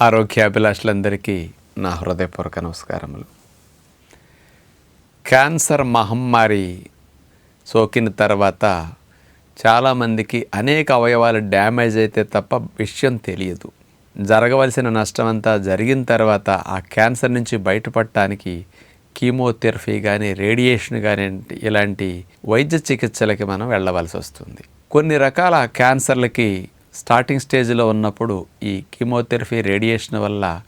ఆరోగ్యాభిలాషులందరికీ నా హృదయపూర్వక నమస్కారములు. క్యాన్సర్ మహమ్మారి సోకిన తర్వాత చాలామందికి అనేక అవయవాలు డ్యామేజ్ అయితే తప్ప విషయం తెలియదు. జరగవలసిన నష్టం అంతా జరిగిన తర్వాత ఆ క్యాన్సర్ నుంచి బయటపడటానికి కీమోథెరపీ కానీ రేడియేషన్ కానీ ఇలాంటి వైద్య చికిత్సలకి మనం వెళ్ళవలసి వస్తుంది. కొన్ని రకాల క్యాన్సర్లకి స్టార్టింగ్ స్టేజ్లో ఉన్నప్పుడు ఈ కీమోథెరపీ రేడియేషన్ వల్ల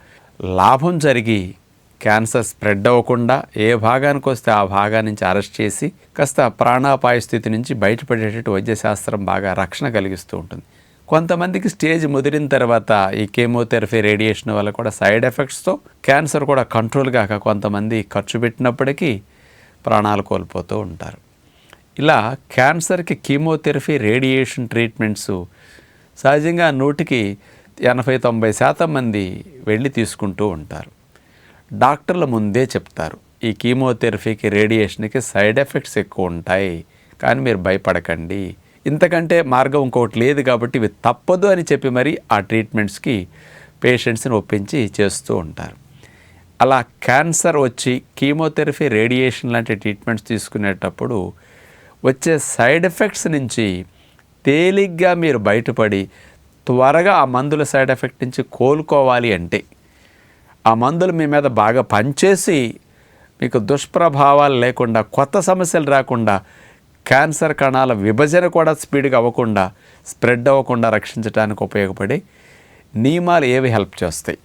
లాభం జరిగి క్యాన్సర్ స్ప్రెడ్ అవ్వకుండా ఏ భాగానికి వస్తే ఆ భాగా నుంచి అరెస్ట్ చేసి కాస్త ప్రాణాపాయ స్థితి నుంచి బయటపడేటట్టు వైద్యశాస్త్రం బాగా రక్షణ కలిగిస్తూ ఉంటుంది. కొంతమందికి స్టేజ్ ముదిరిన తర్వాత ఈ కీమోథెరపీ రేడియేషన్ వల్ల కూడా సైడ్ ఎఫెక్ట్స్తో క్యాన్సర్ కూడా కంట్రోల్ కాక కొంతమంది ఖర్చు పెట్టినప్పటికీ ప్రాణాలు కోల్పోతూ ఉంటారు. ఇలా క్యాన్సర్కి కీమోథెరపీ రేడియేషన్ ట్రీట్మెంట్స్ సహజంగా నూటికి ఎనభై తొంభై శాతం మంది వెళ్ళి తీసుకుంటూ ఉంటారు. డాక్టర్ల ముందే చెప్తారు ఈ కీమోథెరపీకి రేడియేషన్కి సైడ్ ఎఫెక్ట్స్ ఎక్కువ ఉంటాయి కానీ మీరు భయపడకండి. ఇంతకంటే మార్గం ఇంకొకటి లేదు కాబట్టి ఇవి తప్పదు అని చెప్పి మరి ఆ ట్రీట్మెంట్స్కి పేషెంట్స్ని ఒప్పించి చేస్తూ ఉంటారు. అలా క్యాన్సర్ వచ్చి కీమోథెరపీ రేడియేషన్ లాంటి ట్రీట్మెంట్స్ తీసుకునేటప్పుడు వచ్చే సైడ్ ఎఫెక్ట్స్ నుంచి తేలిగ్గా మీరు బయటపడి త్వరగా ఆ మందుల సైడ్ ఎఫెక్ట్ నుంచి కోలుకోవాలి అంటే ఆ మందులు మీ మీద బాగా పనిచేసి మీకు దుష్ప్రభావాలు లేకుండా కొత్త సమస్యలు రాకుండా క్యాన్సర్ కణాల విభజన కూడా స్పీడ్గా అవ్వకుండా స్ప్రెడ్ అవ్వకుండా రక్షించడానికి ఉపయోగపడే నియమాలు ఏవి హెల్ప్ చేస్తాయి?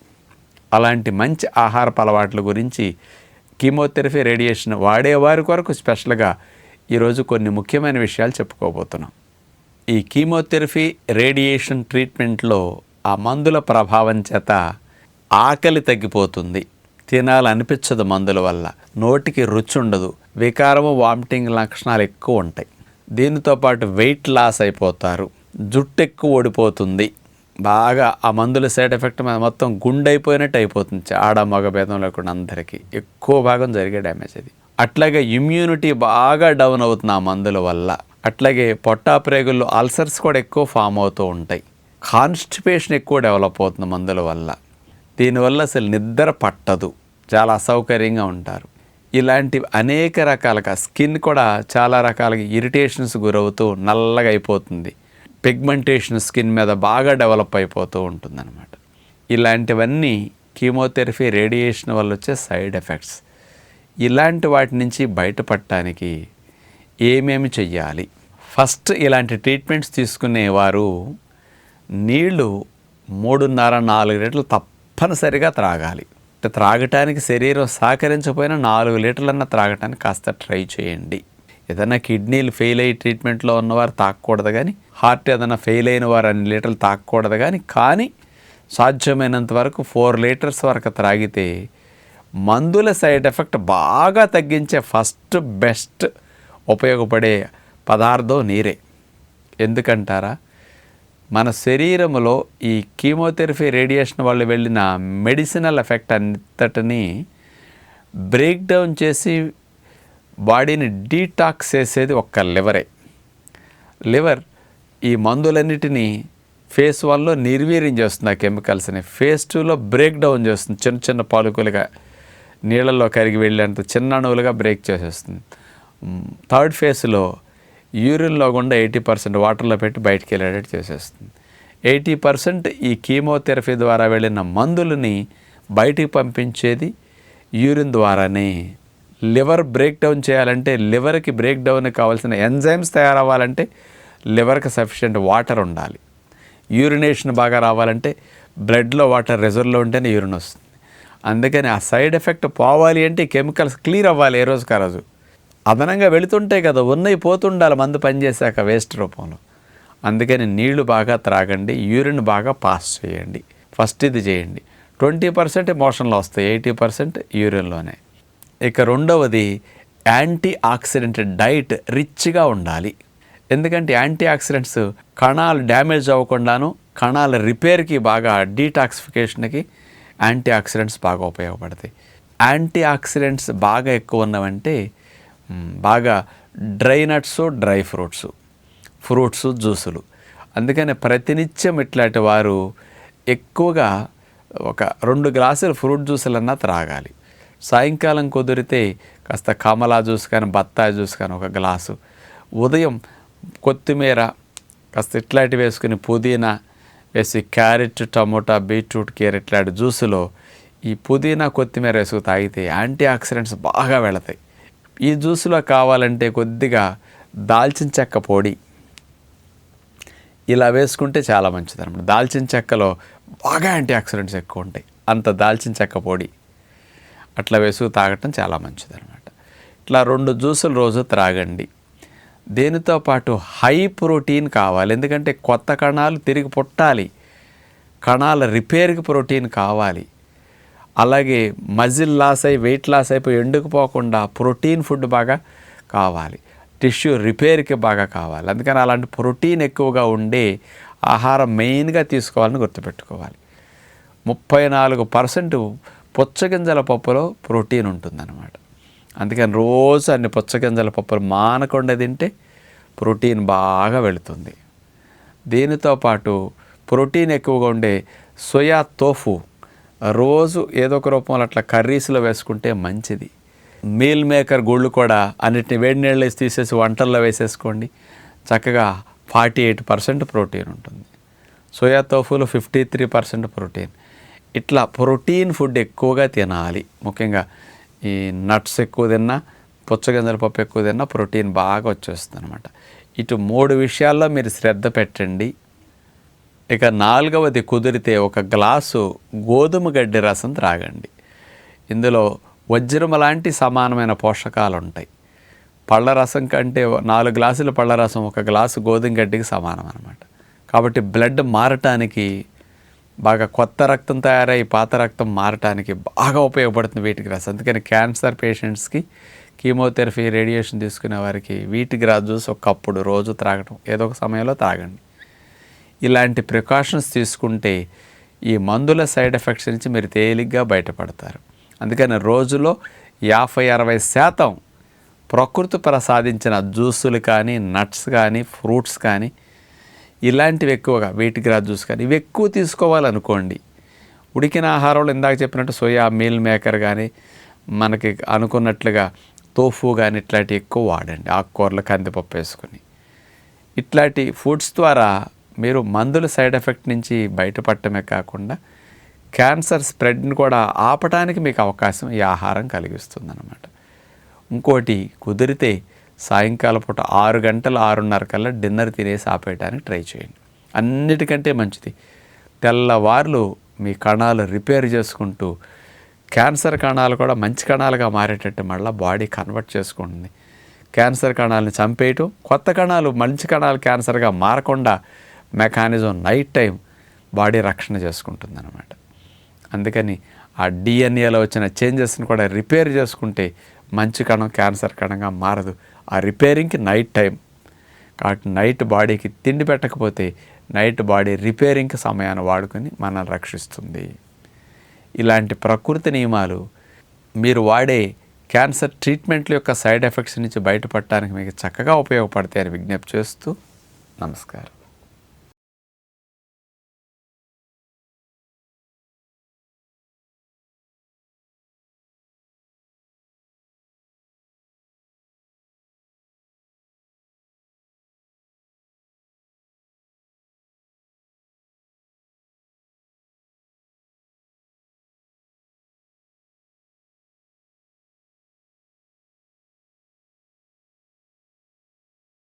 అలాంటి మంచి ఆహారపు అలవాట్ల గురించి కీమోథెరపీ రేడియేషన్ వాడేవారి కొరకు స్పెషల్గా ఈరోజు కొన్ని ముఖ్యమైన విషయాలు చెప్పుకోబోతున్నాం. ఈ కీమోథెరపీ రేడియేషన్ ట్రీట్మెంట్లో ఆ మందుల ప్రభావం చేత ఆకలి తగ్గిపోతుంది. తినాలనిపించదు మందుల వల్ల. నోటికి రుచి ఉండదు వికారము వామిటింగ్ లక్షణాలు ఎక్కువ ఉంటాయి. దీనితో పాటు వెయిట్ లాస్ అయిపోతారు. జుట్టు ఎక్కువ ఓడిపోతుంది. బాగా ఆ మందుల సైడ్ ఎఫెక్ట్ మీద మొత్తం గుండె అయిపోయినట్టు అయిపోతుంది. ఆడ మగ భేదం లేకుండా అందరికీ. ఎక్కువ భాగం జరిగే డ్యామేజ్ అది. అట్లాగే ఇమ్యూనిటీ బాగా డౌన్ అవుతుంది ఆ మందుల వల్ల. అట్లాగే పొట్టా ప్రేగుల్లో అల్సర్స్ కూడా ఎక్కువ ఫామ్ అవుతూ ఉంటాయి. కాన్స్టిపేషన్ ఎక్కువ డెవలప్ అవుతుంది మందుల వల్ల. దీనివల్ల అసలు నిద్ర పట్టదు. చాలా అసౌకర్యంగా ఉంటారు. ఇలాంటి అనేక రకాలుగా స్కిన్ కూడా చాలా రకాలుగా ఇరిటేషన్స్ గురవుతూ నల్లగా అయిపోతుంది. పిగ్మెంటేషన్ స్కిన్ మీద బాగా డెవలప్ అయిపోతూ ఉంటుందన్నమాట. ఇలాంటివన్నీ కీమోథెరపీ రేడియేషన్ వల్ల వచ్చే సైడ్ ఎఫెక్ట్స్. ఇలాంటి వాటి నుంచి బయటపడటానికి ఏమేమి చెయ్యాలి? ఫస్ట్ ఇలాంటి ట్రీట్మెంట్స్ తీసుకునేవారు నీళ్ళు మూడున్నర నాలుగు లీటర్లు తప్పనిసరిగా త్రాగాలి. అంటే త్రాగటానికి శరీరం సహకరించకపోయినా నాలుగు లీటర్లన్నా త్రాగటానికి కాస్త ట్రై చేయండి. ఏదైనా కిడ్నీలు ఫెయిల్ అయ్యి ట్రీట్మెంట్లో ఉన్నవారు తాకూడదు కానీ హార్ట్ ఏదైనా ఫెయిల్ అయిన వారు అన్ని లీటర్లు తాగకూడదు కానీ కానీ సాధ్యమైనంత వరకు ఫోర్ లీటర్స్ వరకు త్రాగితే మందుల సైడ్ ఎఫెక్ట్ బాగా తగ్గించే ఫస్ట్ బెస్ట్ ఉపయోగపడే పదార్థం నీరే. ఎందుకంటారా? మన శరీరంలో ఈ కీమోథెరపీ రేడియేషన్ వల్ల వెళ్ళిన మెడిసినల్ ఎఫెక్ట్ అంతటిని బ్రేక్ డౌన్ చేసి బాడీని డీటాక్స్ చేసేది ఒక్క లివరే. లివర్ ఈ మందులన్నిటినీ ఫేస్ వన్లో నిర్వీర్యం చేస్తుంది ఆ కెమికల్స్ని. ఫేస్ టూలో బ్రేక్ డౌన్ చేస్తుంది. చిన్న చిన్న పాలకులుగా నీళ్ళల్లో కరిగి వెళ్ళేంత చిన్న అణువులుగా బ్రేక్ చేసేస్తుంది. థర్డ్ ఫేజ్లో యూరిన్లో గుండా ఎయిటీ పర్సెంట్ వాటర్లో పెట్టి బయటికి వెళ్ళేటట్టు చేసేస్తుంది. ఎయిటీ పర్సెంట్ ఈ కీమోథెరపీ ద్వారా వెళ్ళిన మందులని బయటికి పంపించేది యూరిన్ ద్వారానే. లివర్ బ్రేక్ డౌన్ చేయాలంటే లివర్కి బ్రేక్ డౌన్ కావాల్సిన ఎంజైమ్స్ తయారవ్వాలంటే లివర్కి సఫిషియెంట్ వాటర్ ఉండాలి. యూరినేషన్ బాగా రావాలంటే బ్లడ్లో వాటర్ రిజర్వ్లో ఉంటేనే యూరిన్ వస్తుంది. అందుకని ఆ సైడ్ ఎఫెక్ట్ పోవాలి అంటే కెమికల్స్ క్లియర్ అవ్వాలి ఏ రోజుకి ఆ రోజు. అదనంగా వెళుతుంటాయి కదా ఉన్నవి పోతుండాలి మందు పనిచేశాక వేస్ట్ రూపంలో. అందుకని నీళ్ళు బాగా త్రాగండి యూరిన్ బాగా పాస్ చేయండి ఫస్ట్ ఇది చేయండి. ట్వంటీ పర్సెంట్ మోషన్లో వస్తాయి ఎయిటీ పర్సెంట్ యూరిన్లోనే. ఇక రెండవది యాంటీ ఆక్సిడెంట్ డైట్ రిచ్గా ఉండాలి. ఎందుకంటే యాంటీ ఆక్సిడెంట్స్ కణాలు డ్యామేజ్ అవ్వకుండాను కణాల రిపేర్కి బాగా డీటాక్సిఫికేషన్కి యాంటీ ఆక్సిడెంట్స్ బాగా ఉపయోగపడతాయి. యాంటీ ఆక్సిడెంట్స్ బాగా ఎక్కువ ఉన్నవంటే బాగా dry nuts dry fruits fruits జ్యూసులు. అందుకని ప్రతినిత్యం ఇట్లాంటి వారు ఎక్కువగా ఒక రెండు గ్లాసులు ఫ్రూట్ జ్యూసులన్నా త్రాగాలి. సాయంకాలం కుదిరితే కాస్త కమలా జ్యూస్ కానీ బత్తాయి జ్యూస్ కానీ ఒక గ్లాసు. ఉదయం కొత్తిమీర కాస్త ఇట్లాంటివి వేసుకుని పుదీనా వేసి క్యారెట్ టమోటా బీట్రూట్ కేర్ ఇట్లాంటి జ్యూసులో ఈ పుదీనా కొత్తిమీర వేసుకు తాగితే యాంటీ ఆక్సిడెంట్స్ బాగా వెళతాయి. ఈ జ్యూస్లో కావాలంటే కొద్దిగా దాల్చిన చెక్క పొడి. ఇలా వేసుకుంటే చాలా మంచిది అనమాట దాల్చిన చెక్కలో బాగా యాంటీ ఆక్సిడెంట్స్ ఎక్కువ ఉంటాయి. అంత దాల్చిన చెక్క పొడి అట్లా వేసుకు తాగటం చాలా మంచిది అనమాట ఇట్లా రెండు జ్యూసులు రోజు త్రాగండి. దేనితో పాటు హై ప్రోటీన్ కావాలి. ఎందుకంటే కొత్త కణాలు తిరిగి పుట్టాలి. కణాల రిపేర్కి ప్రోటీన్ కావాలి. అలాగే మజిల్ లాస్ అయి వెయిట్ లాస్ అయిపోయి ఎండుకుపోకుండా ప్రోటీన్ ఫుడ్ బాగా కావాలి. టిష్యూ రిపేర్కి బాగా కావాలి. అందుకని అలాంటి ప్రోటీన్ ఎక్కువగా ఉండే ఆహారం మెయిన్గా తీసుకోవాలని గుర్తుపెట్టుకోవాలి. ముప్పై నాలుగు పర్సెంట్ పుచ్చగింజల పప్పులో ప్రోటీన్ ఉంటుందన్నమాట. అందుకని రోజు అన్ని పుచ్చగింజల పప్పులు మానకుండా తింటే ప్రోటీన్ బాగా వెళుతుంది. దీనితో పాటు ప్రోటీన్ ఎక్కువగా ఉండే సోయా తోఫు రోజు ఏదో ఒక రూపంలో అట్లా కర్రీస్లో వేసుకుంటే మంచిది. మీల్ మేకర్ గుళ్ళు కూడా అన్నిటిని వేడి నీళ్ళు వేసి తీసేసి వంటల్లో వేసేసుకోండి. చక్కగా ఫార్టీ ఎయిట్ పర్సెంట్ ప్రోటీన్ ఉంటుంది. సోయా తోఫులో ఫిఫ్టీ త్రీ పర్సెంట్ ప్రోటీన్. ఇట్లా ప్రోటీన్ ఫుడ్ ఎక్కువగా తినాలి. ముఖ్యంగా ఈ నట్స్ ఎక్కువ తిన్నా పుచ్చగింజల పప్పు ఎక్కువ తిన్నా ప్రోటీన్ బాగా వచ్చేస్తుంది అనమాట ఇటు మూడు విషయాల్లో మీరు శ్రద్ధ పెట్టండి. ఇక నాలుగవది కుదిరితే ఒక గ్లాసు గోధుమ గడ్డి రసం త్రాగండి. ఇందులో వజ్రము లాంటి సమానమైన పోషకాలు ఉంటాయి పళ్ళ రసం కంటే నాలుగు గ్లాసుల పళ్ళ రసం ఒక గ్లాసు గోధుమ గడ్డికి సమానం అనమాట కాబట్టి బ్లడ్ మారటానికి బాగా కొత్త రక్తం తయారై పాత రక్తం మారటానికి బాగా ఉపయోగపడుతుంది వీటికి రసం. అందుకని క్యాన్సర్ పేషెంట్స్కి కీమోథెరపీ రేడియేషన్ తీసుకునే వారికి వీటికి రా జ్యూస్ ఒకప్పుడు రోజు త్రాగటం. ఏదో ఒక సమయంలో త్రాగండి. ఇలాంటి ప్రికాషన్స్ తీసుకుంటే ఈ మందుల సైడ్ ఎఫెక్ట్స్ నుంచి మీరు తేలిగ్గా బయటపడతారు. అందుకని రోజులో యాభై అరవై శాతం ప్రకృతి ప్రసాదించిన జ్యూసులు కానీ నట్స్ కానీ ఫ్రూట్స్ కానీ ఇలాంటివి ఎక్కువగా వీటిగ్రా జ్యూస్ కానీ ఇవి ఎక్కువ తీసుకోవాలనుకోండి. ఉడికిన ఆహారంలో ఇందాక చెప్పినట్టు సోయా మీల్ మేకర్ కానీ మనకి అనుకున్నట్లుగా తోఫు కానీ ఇట్లాంటివి ఎక్కువ వాడండి. ఆకుకూరలు కందిపప్పు వేసుకుని. ఇట్లాంటి ఫుడ్స్ ద్వారా మీరు మందుల సైడ్ ఎఫెక్ట్ నుంచి బయటపడటమే కాకుండా క్యాన్సర్ స్ప్రెడ్ని కూడా ఆపటానికి మీకు అవకాశం ఈ ఆహారం కలిగిస్తుంది ఇంకోటి కుదిరితే సాయంకాలం పూట ఆరు గంటల ఆరున్నర కల్లా డిన్నర్ తినేసి ఆపేయడానికి ట్రై చేయండి. అన్నిటికంటే మంచిది. తెల్లవార్లు మీ కణాలు రిపేర్ చేసుకుంటూ క్యాన్సర్ కణాలు కూడా మంచి కణాలుగా మారేటట్టు మళ్ళీ బాడీ కన్వర్ట్ చేసుకుంటుంది. క్యాన్సర్ కణాలను చంపేయటం కొత్త కణాలు మంచి కణాలు క్యాన్సర్గా మారకుండా మెకానిజం నైట్ టైం బాడీ రక్షణ చేసుకుంటుంది అనమాట అందుకని ఆ డిఎన్ఏలో వచ్చిన చేంజెస్ని కూడా రిపేర్ చేసుకుంటే మంచి కణం క్యాన్సర్ కణంగా మారదు. ఆ రిపేరింగ్కి నైట్ టైం. కాబట్టి నైట్ బాడీకి తిండి పెట్టకపోతే నైట్ బాడీ రిపేరింగ్కి సమయాన్ని వాడుకొని మనల్ని రక్షిస్తుంది. ఇలాంటి ప్రకృతి నియమాలు మీరు వాడే క్యాన్సర్ ట్రీట్మెంట్ల యొక్క సైడ్ ఎఫెక్ట్స్ నుంచి బయటపడటానికి మీకు చక్కగా ఉపయోగపడతాయని విజ్ఞప్తి చేస్తూ నమస్కారం.